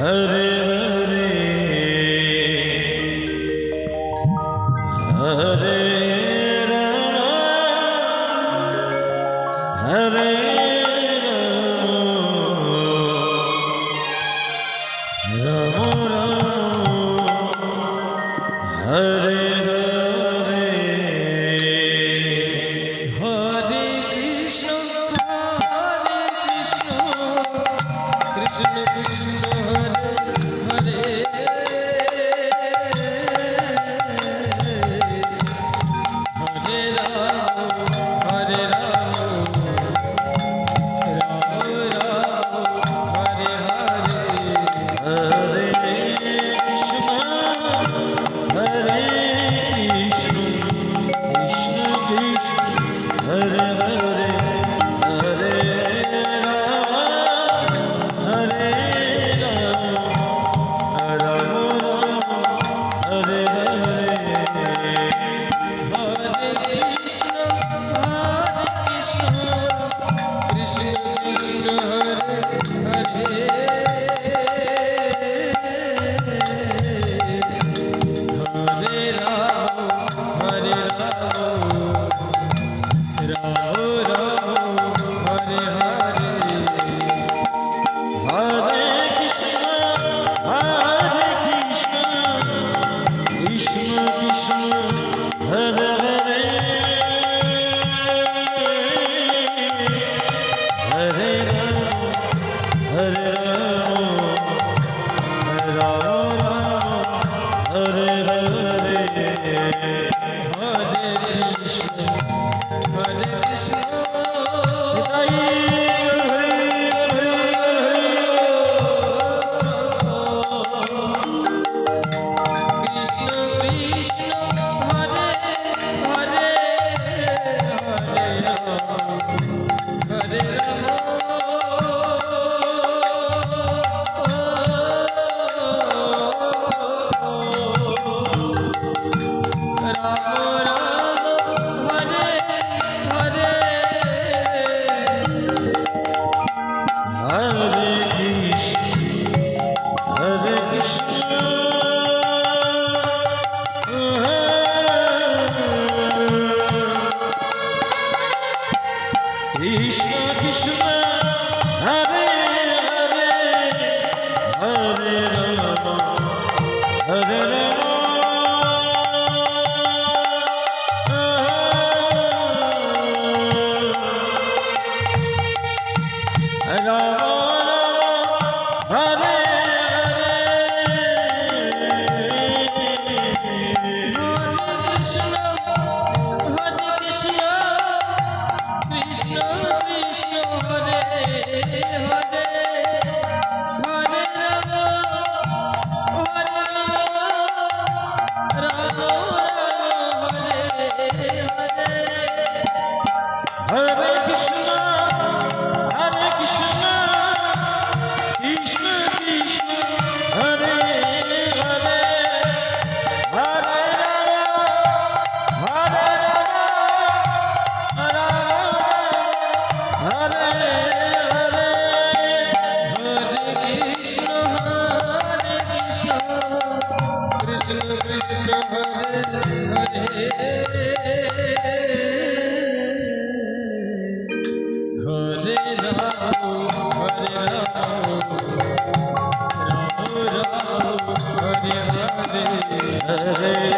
Hare Hare Hare Hare Ram Hare Krishna Krishna Krishna Hare 네. 뭐 Hare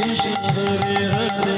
Krishna Krishna, Hare Hare, Hare Rama,